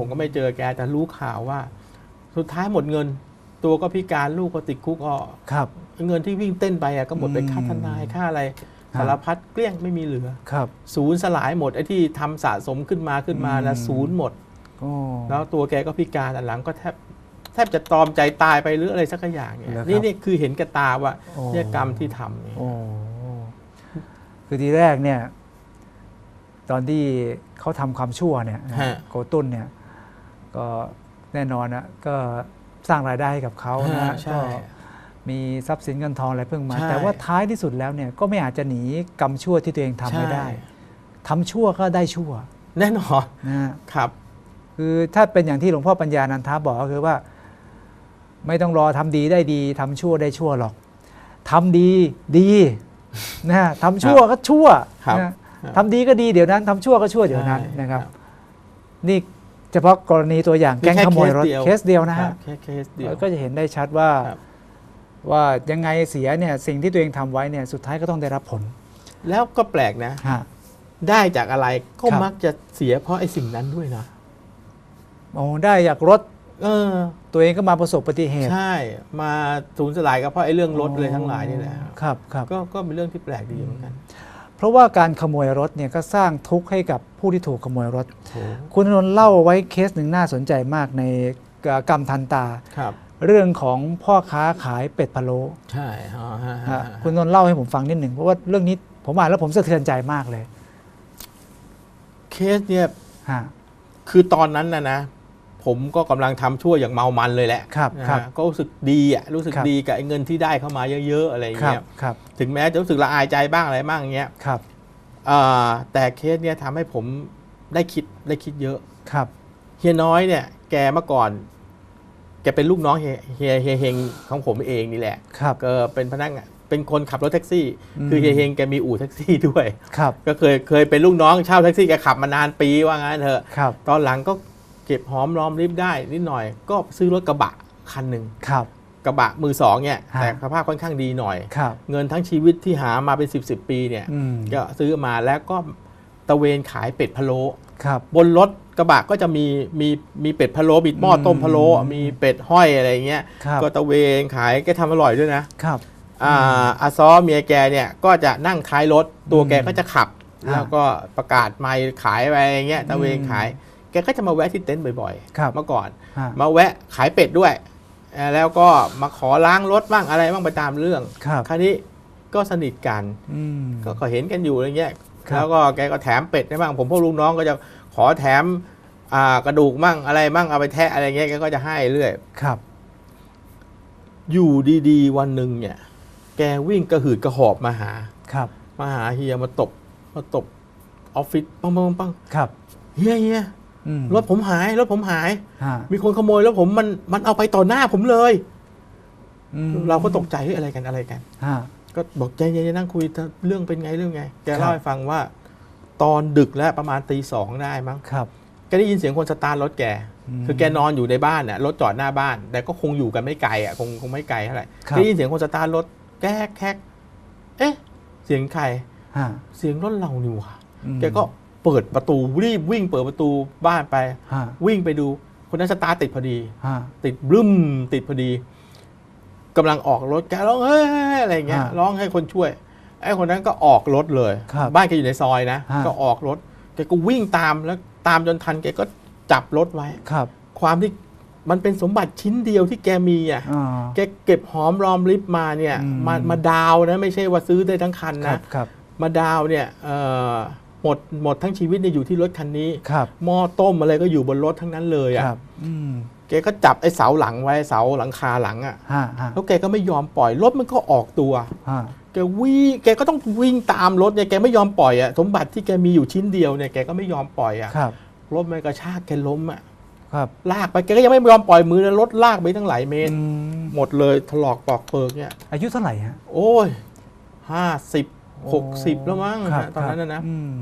ผมก็ไม่เจอแกแต่รู้ข่าวว่า สุดท้ายหมดเงิน ตัวก็พิการลูกก็ติดคุกอ่อครับ เงินที่วิ่งเต้นไปอะก็หมดไปค่าทนายค่าอะไรครับสารพัดเกลี้ยงไม่มีเหลือครับศูนย์สลายหมดไอ้ที่ทำสะสมขึ้นมาขึ้นมานะอืมศูนย์หมดโอ้แล้วตัวแกก็พิการอันหลังก็แทบแทบจะตรอมใจตายไปหรืออะไรสักอย่างเนี่ยนี่นี่คือเห็นกับตาว่าโอ้เนี่ยกรรมที่ทำเนี่ยโอ้คือทีแรกเนี่ย ตอนที่เขาทำความชั่วเนี่ยนะโกตุ้นเนี่ยก็แน่นอนนะก็สร้างรายได้ให้กับเขานะฮะใช่ ก็มีทรัพย์สินเงินทองอะไรเพิ่งมา ใช่ แต่ว่าท้ายที่สุดแล้วเนี่ยก็ไม่อาจจะหนีกรรมชั่วที่ตัวเองทำไม่ได้ใช่ทำชั่วก็ได้ชั่วแน่นอนนะฮะ ครับ คือถ้าเป็นอย่างที่หลวงพ่อปัญญานันทาบอกก็คือว่า ไม่ต้องรอทำดีได้ดีทำชั่วได้ชั่วหรอกทำดีดีนะฮะทำชั่วก็ชั่วครับ นะ ทำดีก็ดีเดี๋ยวนั้นทำชั่วก็ชั่วเดี๋ยวนั้นใช่นะครับครับ นี่เฉพาะกรณีตัวอย่างนี่แก๊งแค่ขโมยรถเคสเดียวเคสเดียวนะครัฮะบแค่เคสเดียวก็จะเห็นได้ชัดว่าครับว่ายังไงเสียเนี่ยสิ่งที่ตัวเองทำไว้เนี่ยสุดท้ายก็ต้องได้รับผล แล้วก็แปลกนะฮะได้จากอะไรก็ครับมักจะเสียเพราะไอ้สิ่งนั้นด้วยนะโอ้ได้จากรถเออ ตัวเองก็มาประสบอุบัติเหตุ ใช่ มาสูญสลายก็เพราะไอ้เรื่องรถเลยทั้งหลายนี่แหละ ครับครับก็ก็เป็นเรื่องที่แปลกดีเหมือนกัน เพราะว่าการขโมยรถเนี่ยก็สร้างทุกข์ให้กับผู้ที่ถูกขโมยรถโถคุณนนท์เล่าไว้เคสหนึ่งน่าสนใจมากในกรรมทันตาครับเรื่องของพ่อค้าขายเป็ดพะโล้ใช่อ๋อฮะฮะฮะคุณนนท์เล่าให้ผมฟังนิดหนึ่งเพราะว่าเรื่องนี้ผมอ่านแล้วผมสะเทือนใจมากเลย เคสเนี่ยฮะคือตอนนั้นนะนะ ผมก็กำลังทำชั่วอย่างเมามันเลยแหละครับนะครับฮะก็รู้สึกดีอะรู้สึกครับดีกับไอ้เงินที่ได้เข้ามาเยอะๆอะไรอย่างครับเงี้ยครับถึงแม้จะรู้สึกละอายใจบ้างอะไรบ้างอย่างเงี้ยครับอ่าแต่เคสเนี่ยทำให้ผมได้คิดได้คิดเยอะครับเฮียน้อยเนี่ย แกเมื่อก่อน แกเป็นลูกน้องเฮียเฮียเฮียเฮงของผมเองนี่แหละครับก็เป็นพนักงานเป็นคนขับรถแท็กซี่อืมคือเฮียเฮงแกมีอู่แท็กซี่ด้วย ครับ ก็เคยเคยเป็นลูกน้องเช่าแท็กซี่แกขับมานานปีว่างั้นเถอะครับตอนหลังก็ เก็บหอมรอมริบได้นิดหน่อย ก็ซื้อรถกระบะคันหนึ่งครับ กระบะมือสองเนี่ยฮะแต่สภาพค่อนข้างดีหน่อย ครับ เงินทั้งชีวิตที่หามาเป็น 10บสปีเนี่ยอืมก็ซื้อมาแล้วก็ตะเวนขายเป็ดพะโล้ครับ บนรถกระบะก็จะมีมีมีเป็ดพะโล้มีหม้อต้มพะโล้อืม มีเป็ดห้อยอะไรอย่างเงี้ยครับก็ตะเวนขายแกทำอร่อยด้วยนะ ครับ อ่าอาซอเมียแกเนี่ยก็จะนั่งท้ายรถตัวแกก็จะขับ อ่าแล้วก็ประกาศไมค์ขายไปอย่างเงี้ยตะเวนอืมขายแกก็จะมาแวะที่เต็นท์บ่อยครับๆเมื่อก่อนฮะมาแวะขายเป็ดด้วยเอ่อแล้วก็มาขอล้างรถบ้างอะไรบ้างไปตามเรื่องครับคราวนี้ก็สนิทกันอืมก็ก็เห็นกันอยู่อะไรเงี้ยครับแล้วก็แกก็แถมเป็ดให้บ้างผมพวกลูกน้องก็จะขอแถมอ่ากระดูกมั่งอะไรมั่งเอาไปแทะอะไรเงี้ยแกก็จะให้เรื่อยครับ อยู่ดีๆ วันหนึ่งเนี่ย แกวิ่งกระหืดกระหอบมาหาครับ มาหาเฮียมาตบมาตบออฟฟิศปังปังปังปังครับเฮียเฮียอืม รถผมหายรถผมหายฮะมีคนขโมยรถผมมันมันเอาไปต่อหน้าผมเลยอืมเราก็ตกใจเฮ้ยอะไรกันอะไรกันฮะก็บอกใจเย็นๆนั่งคุยเรื่องเป็นไงเรื่องไง แกครัเล่าบให้ฟังว่า ตอนดึกแล้วประมาณตีสองได้มั้งครับแกได้ยินเสียงคนสตาร์ทรถแกอืมคือแกนอนอยู่ในบ้านน่ะรถจอดหน้าบ้าน แต่ก็คงอยู่กันไม่ไกลอะคงคงไม่ไกลเท่าไหร่ครับได้ยินเสียงคนสตาร์ทรถแก๊กแก๊กเอ๊ะ เสียงใครฮะเสียงรถเรานี่หว่าอืมแกก็ เปิดประตูรีบวิ่งเปิดประตูบ้านไป ฮะวิ่งไปดู คนนั้นสตาร์ทติดพอดี ฮะ ติดบึ้มติดพอดีกำลังออกรถแกร้องเฮ้ยอะไรเงี้ยฮะร้องให้คนช่วยไอ้คนนั้นก็ออกรถเลยครับบ้านแกอยู่ในซอยนะฮะ ก็ออกรถแกก็วิ่งตามแล้วตามจนทันแกก็จับรถไว้ ครับความที่มันเป็นสมบัติชิ้นเดียวที่แกมีอะอ่า แกเก็บหอมรอมริบมาเนี่ยอืม มามาดาวนะไม่ใช่ว่าซื้อได้ทั้งคันครันะ บครับ มาดาวเนี่ยเอ่อ หมดหมดทั้งชีวิตเนี่ยอยู่ที่รถคันนี้ครับหม้อต้มอะไรก็อยู่บนรถทั้งนั้นเลยคอะรับอืมแกก็จับไอ้เสาหลังไว้เสาหลังคาหลังอะฮะฮะแล้วแกก็ไม่ยอมปล่อยรถมันก็ออกตัว ฮะแกวิ่งแกก็ต้องวิ่งตามรถเนี่ยแกไม่ยอมปล่อยอะสมบัติที่แกมีอยู่ชิ้นเดียวเนี่ยแกก็ไม่ยอมปล่อยอะครับรถมันกระชากแกล้มอะครับลากไปแกก็ยังไม่ยอมปล่อยมือนะรถลากไปตั้งหลายเมตร อืมหมดเลยถลอกปอกเปิกเนี่ย อายุเท่าไหร่ฮะโอ้ยห้าสิบ หกสิบแล้วมั้งครับฮะตอนนั้นนะนะ อืม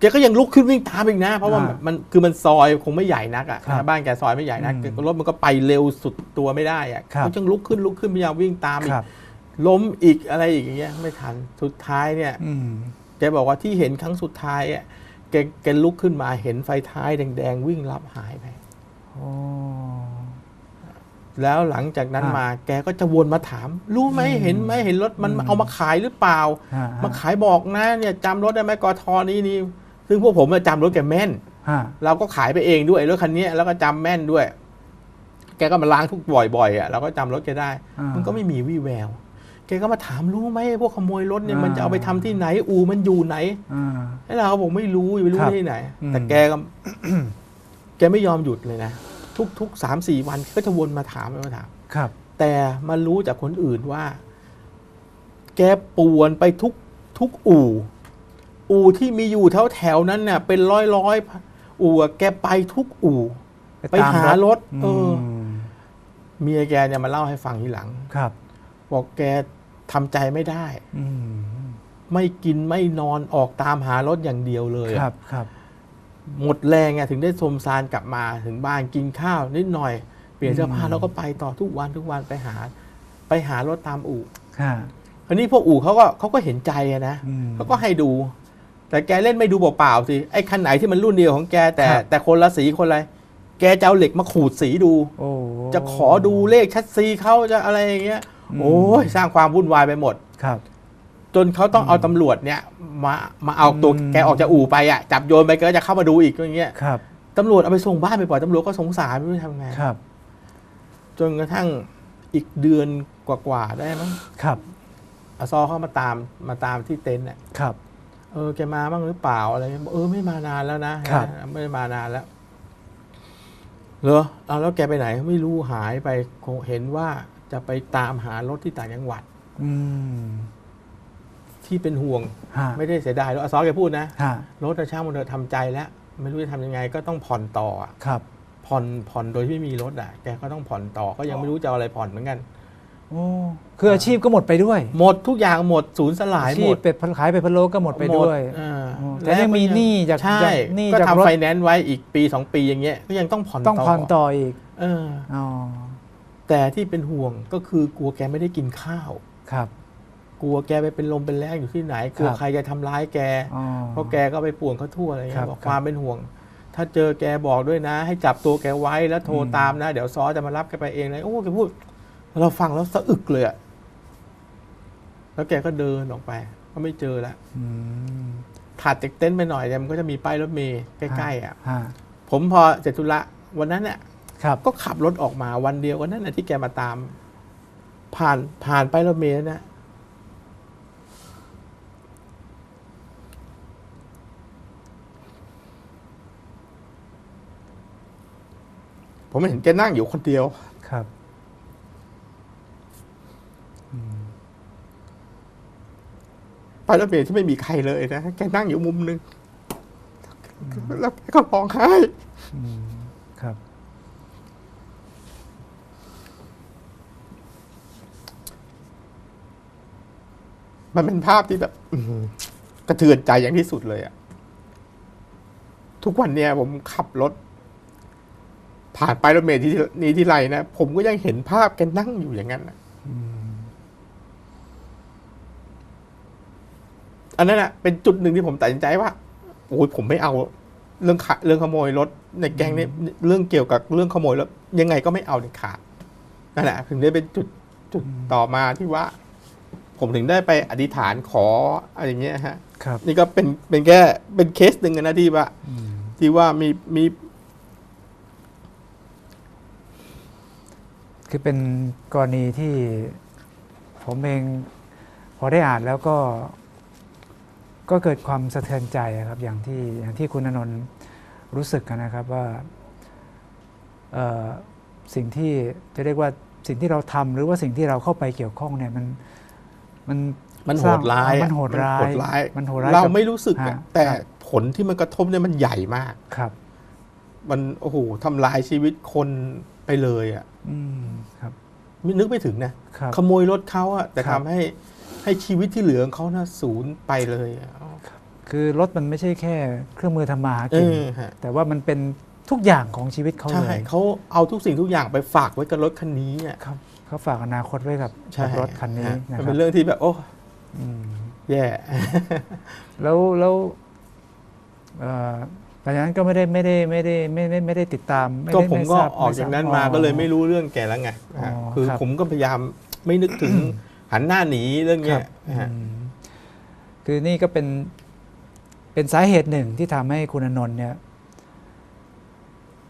แกก็ยังลุกขึ้นวิ่งตามอีกนะ เพราะว่าอ่ามันคือมันซอยคงไม่ใหญ่นักอะครับบ้านแกซอยไม่ใหญ่นักอืมแกรถมันก็ไปเร็วสุดตัวไม่ได้อะครับเขายังลุกขึ้นลุกขึ้นพยายามวิ่งตามอีคกรับ ล้มอีกอะไรอีกอย่างเงี้ยไม่ทันสุดท้ายเนี่ย อืม แกบอกว่าที่เห็นครั้งสุดท้ายอะแกแกลุกขึ้นมาเห็นไฟท้ายแดงๆวิ่งรับหายไป โอ้ แล้วหลังจากนั้นฮะมาแกก็จะวนมาถาม รู้ไหมอืมเห็นไหมเห็นรถมันอืมเอามาขายหรือเปล่าฮะมาขายบอกนะเนี่ยจำรถได้ไหมกทนี้นี่ซึ่งพวกผมอะจำรถแกแม่นฮะเราก็ขายไปเองด้วยรถคันนี้แล้วก็จำแม่นด้วย แกก็มาล้างทุกบ่อยๆอะเราก็จำรถแกได้อ่ามัมันก็ไม่มีวี่แวว แกก็มาถามรู้ไหมพวกขโมยรถเนี่ยอ่ามัมันจะเอาไปทำที่ไหน อูมันอยู่ไหนอ่าไอ้เราก็บอกไม่รู้อยู่ไม่รู้ครับที่ไหนอืมแต่แกก็แกไม่ยอมหยุดเลยนะ ทุกทุกสามสี่วันก็จะวนมาถามมาถามครับ แต่มารู้จากคนอื่นว่า แกป่วนไปทุกทุกอู่ อู่ที่มีอยู่แถวแถวๆนั้นเนี่ยเป็นร้อยร้อยๆอู่อะแกไปทุกอู่ ไปตมหารถอืเออมเมียแกเนี่ยมาเล่าให้ฟังทีหลังครับ บอกแกทำใจไม่ได้ อืมไม่กินไม่นอนออกตามหารถอย่างเดียวเลยอะครับครับ หมดแรงไงถึงได้สมซานกลับมาถึงบ้านกินข้าวนิดหน่อย เปลี่ยนเสื้อผ้าอืมแล้วก็ไปต่อทุกวันทุกวันไปหา ไปหารถตามอู่ฮะคราวนี้พวกอู่เขาก็เขาก็เห็นใจอะนะอืมเขาก็ให้ดู แต่แกเล่นไม่ดูเปล่าๆสิไอ้คันไหนที่มันรุ่นเดียวของแกแต่ครับแต่คนละสีคนอะไรแกจะเอาเหล็กมาขูดสีดูโอ้จะขอดูเลขชัดซีเขาจะอะไรอย่างเงี้ยอืมโอ้ยสร้างความวุ่นวายไปหมดครับ จนเขาต้องเอาตำรวจเนี่ยมามาเอาตัวอืมแกออกจากอู่ไปอะจับโยนไปแกก็จะเข้ามาดูอีกอย่างเงี้ยครับตำรวจเอาไปส่งบ้านไปปล่อยตำรวจก็สงสารไม่รู้จะทำไงครับ จนกระทั่งอีกเดือนกว่าๆได้มั้งครับอาซอเข้ามาตามมาตามที่เต็นท์อะครับ เออแกมาบ้างหรือเปล่าอะไรเงี้ยบอกเออไม่มานานแล้วนะครับไม่ได้มานานแล้วเหรอเอาแล้วแกไปไหนไม่รู้หายไปคงเห็นว่าจะไปตามหารถที่ต่างจังหวัด อืม ที่เป็นห่วง ฮะ ไม่ได้เสียดายรถอาซอแกพูดนะฮะรถอะช่างมันเถอะทำใจแล้ว ไม่รู้จะทำยังไงก็ต้องผ่อนต่ออะครับผ่อนผ่อนโดยที่ไม่มีรถอะแกก็ต้องผ่อนต่อก็ยังไม่รู้จะเอาอะไรผ่อนเหมือนกัน โอ้คืออาชีพก็หมดไปด้วยหมดทุกอย่างหมดศูนย์สลายอาหชีมพดเป็ดพะขายเป็ดพะโล้ก็หมดไปด้วย อ่าโอ้แต่ยังมีหนี้จากใช่จากหนี้ก็จากรถ ทำไฟแนนซ์ไว้อีกปีสองปีอย่างเงี้ยก็ยังต้องผ่อนต้องผ่อนต่ออีกเออ อ๋อแต่ที่เป็นห่วงก็คือกลัวแกไม่ได้กินข้าว ครับ กลัวแกไปเป็นลมเป็นแรงอยู่ที่ไหนกลัวครับใครจะทำร้ายแกอ๋อเพราะแกก็ไปป่วนเขาทั่วอะไรครัเงี้บยบอกครับความเป็นห่วง ถ้าเจอแกบอกด้วยนะ ให้จับตัวแกไว้แล้วโทรอืมตามนะ เดี๋ยวซอจะมารับแกไปเองเลยโอ้แกพูด เราฟังแล้วสะอึกเลยอะแล้วแกก็เดินออกไป ก็ไม่เจอแล้วอืมถัดจากเต็นท์ไปหน่อยเนี่ยมันก็จะมีป้ายรถเมย์ใกล้ๆอะฮะผมพอเสร็จธุระวันนั้นเนี่ยครับก็ขับรถออกมาวันเดียววันนั้นน่ะที่แกมาตาม ผ่านผ่านป้ายรถเมย์นะ ผมเห็นแกนั่งอยู่คนเดียว ครับป้ายรถเมย์ที่ไม่มีใครเลยนะแกนั่งอยู่มุมหนึ่งแล้วแกก็ร้องไห้อืมครับ มันเป็นภาพที่แบบอื้อหือกระเทือนใจอย่างที่สุดเลยอะทุกวันเนี่ยผมขับรถ ผ่านไปายรถเมล์ที่นี้ที่ไรนะ ผมก็ยังเห็นภาพแกนั่งอยู่อย่างนั้นนะอืมอันนั้นอะเป็นจุดหนึ่งที่ผมตัดสินใจว่าโอ้ยผมไม่เอา เรื่องขะเรื่องขโมยรถในแก๊งนี้เรื่องเกี่ยวกับเรื่องขโมยรถยังไงก็ไม่เอาเด็ดขาดนั่นแหละถึงได้เป็นจุดจุดต่อมาที่ว่า ผมถึงได้ไปอธิษฐานขออะไรอย่างเงี้ยฮะ ครับ นี่ก็เป็นเป็นแค่เป็นเคสหนึ่งนะที่ว่าอืมที่ว่ามีมี คือเป็นกรณีที่ผมเองพอได้อ่านแล้วก็ ก็เกิดความสะเทือนใจอะครับ อย่างที่อย่างที่คุณอนนท์รู้สึกกันนะครับว่าเอ่อสิ่งที่จะเรียกว่าสิ่งที่เราทำหรือว่าสิ่งที่เราเข้าไปเกี่ยวข้องเนี่ยมันมันมันโหสร้างดร้ายอะมันโหดร้ายมันโหดร้ายมันโหดร้ายเรากับไม่รู้สึกอะฮะแต่ครับผลที่มันกระทบเนี่ยมันใหญ่มากครับ มันโอ้โหทำลายชีวิตคน ไปเลยอะอืมครับ นึกไม่ถึงนะ ครับ ขโมยรถเขาอะแต่ครัทำบ ให้ให้ชีวิตที่เหลือของเขานะศูนย์ไปเลยอะคือรถมันไม่ใช่แค่เครื่องมือทำมาหาเอกิน อฮะแต่ว่ามันเป็นทุกอย่างของชีวิตเขาใช่เลยเขาเอาทุกสิ่งทุกอย่างไปฝากไว้กับรถคันนี้อะครับเขาฝากอนาคตไว้กับใช่กับรถคันนี้ฮะนะมันครัเป็บนเรื่องที่แบบ โอ้อืม แย่ แล้วแล้วเอ่อ เพราะฉะนั้นก็ไม่ได้ไม่ได้ไม่ได้ไม่ได้ไม่ได้ติดตามไได้ก็ผมก็ไทรบออกจากนั้นมาทรบก็เลยไม่รู้เรื่องแกแล้วไงอ๋อฮะคือครับผมก็พยายามไม่นึกถึงหันหน้าหนีเรื่องคเนี้รัยบนะฮะ อืมคือนี่ก็เป็นเป็นสาเหตุหนึ่งที่ทำให้คุณอนนท์เนี่ย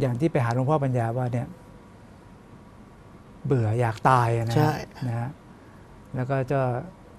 อย่างที่ไปหาหลวงพ่อปัญญาว่าเนี่ย เบื่ออยากตายอะนะใช่ นะฮะแล้วก็จะ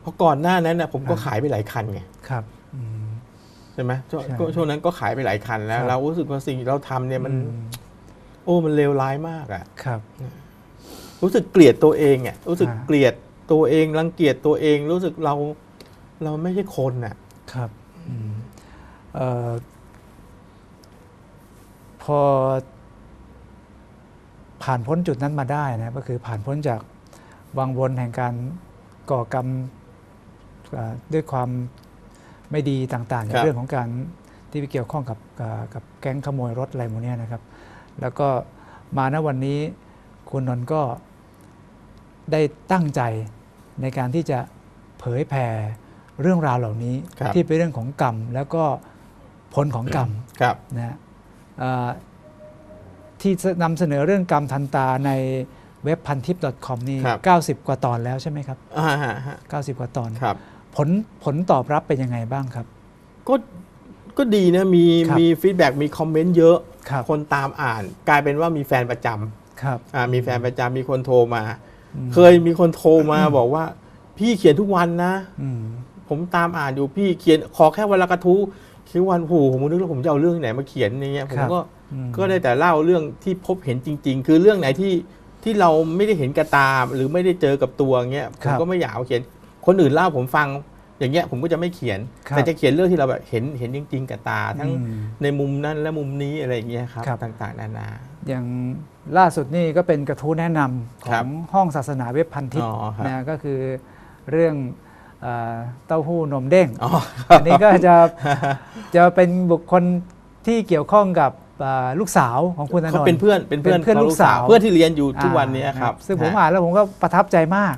เพราะก่อนหน้านั้นนะผมก็อ่าขายไปหลายคันไง ครับอืม ใช่ไหมช่วงใช่ก็ช่วงนั้นก็ขายไปหลายคันแล้วครับเรารู้สึกว่าสิ่งที่เราทำเนี่ยมัน อืโอ้มันเลวร้ายมากอะครับ รู้สึกเกลียดตัวเองอะรู้สึกอ่า เกลียดตัวเองรังเกียจตัวเอง รู้สึกเราเราไม่ใช่คนอะครับอืมเอ่อพอผ่านพ้นจุดนั้นมาได้นะก็คือผ่านพ้นจากวังวนแห่งการก่อกรรมเอ่อด้วยความ ไม่ดีต่างๆในเรื่องของการที่ไปเกี่ยวข้องกับกับกับแก๊งขโมยรถอะไรพวกเนี้ยนะครับ แล้วก็มาณวันนี้คุณนนท์ก็ได้ตั้งใจในการที่จะเผยแผ่เรื่องราวเหล่านี้ครับที่เป็นเรื่องของกรรม แล้วก็ผลของกรรมครับนะฮะเอ่อที่นำเสนอเรื่องกรรมทันตาในเว็บพันทิป .com นี่ครับ90 กว่าตอนแล้วใช่ไหมครับอ่าฮะฮะ90 กว่าตอนครับ ผลผลตอบรับเป็นยังไงบ้างครับ ก็ก็ดีนะมีครับมีฟีดแบ็มีคอมเมนต์เยอะครับคนตามอ่าน กลายเป็นว่ามีแฟนประจำครับอ่ามีแฟนประจำมีคนโทรมา อืม เคยมีคนโทรมาบอกว่า พี่เขียนทุกวันนะ อืม ผมตามอ่านอยู่พี่เขียนขอแค่วันละกระทู้คิดวันโอ้โหผมนึกว่าผมจะเอาเรื่องไหนมาเขียนอย่างเงี้ยผมก็อืม ก็ได้แต่เล่าเรื่องที่พบเห็นจริง ๆ คือเรื่องไหนที่ที่เราไม่ได้เห็นกับตาหรือไม่ได้เจอกับตัวเงี้ยผมก็ไม่อยากเอาเขียน คนอื่นเล่าผมฟังอย่างเงี้ยผมก็จะไม่เขียน ครับแต่จะเขียนเรื่องที่เราแบบเห็นเห็นจริง ๆ กับตา ทั้งอืมในมุมนั้นและมุมนี้อะไรอย่างเงี้ยครับครับ ต่างๆ นานา อย่างล่าสุดนี่ก็เป็นกระทู้แนะนำขครัอบงห้องศาสนาเว็บพันทิปอ๋อครับ นะก็คือเรื่องเออเต้าหู้นมเด้ง อ๋อ อันนี้ก็จะจะเป็นบุคคลที่เกี่ยวข้องกับอ่าลูกสาวของคุณอนนเขาท์เป็นเพื่อนเป็นเพื่อนเป็นเพื่อนขงลูกสาว เพื่อนที่เรียนอยู่ทุกวันนี้อ่าครับซึ่งผมอ่านแล้วผมก็ประทับใจมาก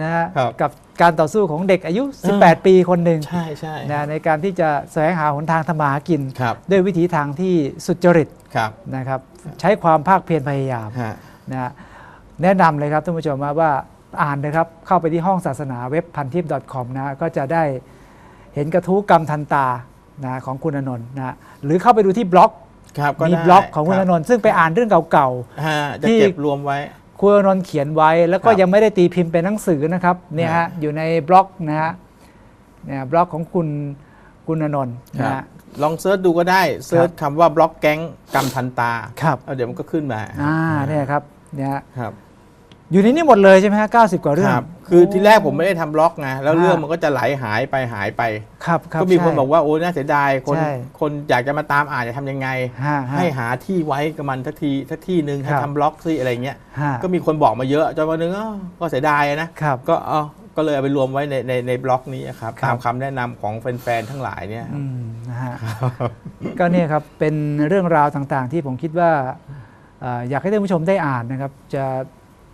นะฮะครับกับการต่อสู้ของเด็กอายุอ่า18 ปีคนหนึ่งใช่ใช่นะในการที่จะแสวงหาหนทางทำมาหากินครับด้วยวิถีทางที่สุจริตครับนะครับ ใช้ความภาคเพียรพยายามฮะนะฮะแนะนำเลยครับท่านผู้ชมว่าว่าอ่านนะครับ เข้าไปที่ห้องศาสนาเว็บพันทิป .com นะก็จะได้เห็นกระทู้กรรมทันตานะของคุณอนนท์นะหรือเข้าไปดูที่บล็อกครับก็มีได้บล็อกของคุณรัอนนท์ซึ่งไปอ่านเรื่องเก่าฮะจะที่เก็บรวมไว้ๆ คุณอนนท์เขียนไว้ แล้วก็ครับยังไม่ได้ตีพิมพ์เป็นหนังสือนะครับเนี่ยครัฮะบอยู่ในบล็อกนะฮะเนี่ยบล็อกของคุณคุณอนนท์คนะรับฮะลองเซิร์ชดูก็ได้เซิร์ชคำว่าบล็อกแก๊งกำทันตาครับเอาเดี๋ยวมันก็ขึ้นมาอ่าเนี่ยครับเนี่ยฮะครับ อยู่ในนี้หมดเลยใช่ไหมฮะเก้าสิบกว่าเรื่อคงรับ คือที่แรกผมไม่ได้ทำบล็อกไงแล้วอ่าเรื่องมันก็จะไหลหายไปหายไป ครับครับก็มีคนใช่ บอกว่าโอ้ยน่าเสียดายคนใช่คนอยากจะมาตามอ่านจะทำยังไง ฮะฮะให้หาที่ไว้กับมันสักทีสักที่หนึ่งให้ครับ ทำบล็อกสิอะไรเงี้ย ฮะก็มีคนบอกมาเยอะจนวันหนึงอ้าวก็เสียดายนะ ครับ ก็เอาก็เลยเอาไปรวมไว้ในในในบล็อกนี้ครับครับ ตามคำแนะนำของแฟนๆทั้งหลายเนี่ยครับอืมนะฮะก็เนี่ยครับเป็นเรื่องราวต่างๆ ที่ผมคิดว่าเอ่ออยากให้ท่านผู้ชมได้อ่านนะครับ จะ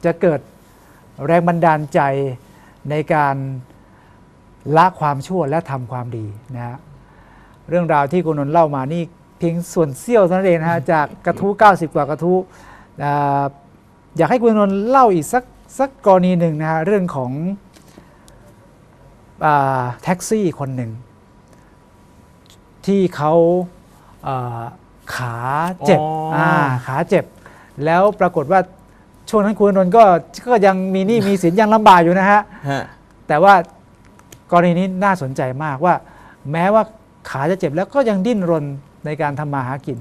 จะเกิดแรงบันดาลใจในการละความชั่วและทำความดีนะฮะเรื่องราวที่คุณนนท์เล่ามานี่เพียงส่วนเสี้ยวเท่านั้นเองนะฮะจากกระทู้90 กว่ากระทู้อ่าอยากให้คุณนนท์เล่าอีกสักสักกรณีหนึ่งนะฮะเรื่องของอาแท็กซี่คนหนึ่ง ที่เขาเอ่อขาเจ็บอ๋ออ่าขาเจ็บ แล้วปรากฏว่า ช่วงนั้นคุณอนนท์ก็ก็ยังมีหนี้มีสินยังลำบากอยู่นะฮะ ฮะ แต่ว่ากรณีนี้น่าสนใจมากว่า แม้ว่าขาจะเจ็บแล้วก็ยังดิ้นรนในการทำมาหากิน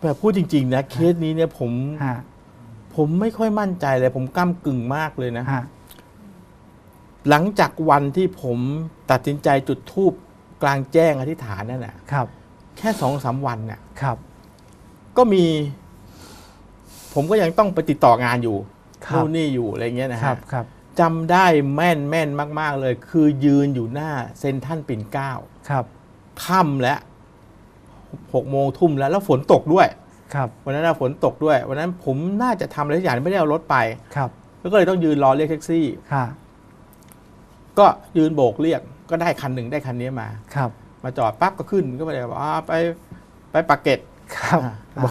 แต่พูดจริง ๆ นะเคสนี้เนี่ยผมฮะผมไม่ค่อยมั่นใจเลย ผมก้ากึ่งมากเลยนะ ฮะหลังจากวันที่ผมตัดสินใจจุดทูบกลางแจ้งอธิษฐานนั่นแหละครับแค่สองสามวันน่ะ ครับ ก็มี ผมก็ยังต้องไปติดต่องานอยู่ครับนู่นนี่อยู่อะไรเงี้ยนะครัฮะบครับจำได้แม่นแม่นมาก ๆ เลย คือยืนอยู่หน้าเซนทรันปิ่นเกล้าครับค่ำแล้วหกโมงทุ่มแล้วแล้วฝนตกด้วย ครับวันนั้นนะฝนตกด้วย วันนั้นผมน่าจะทำอะไรสักอย่างไม่ได้เอารถไปครับแล้วก็เลยต้องยืนรอเรียกแท็กซี่ฮะก็ยืนโบกเรียกก็ได้คันหนึ่งได้คันนี้มาครับ มาจอดปั๊บก็ขึ้นก็ไปเลยบอกอ่าไปไปปากเกร็ดครับบอก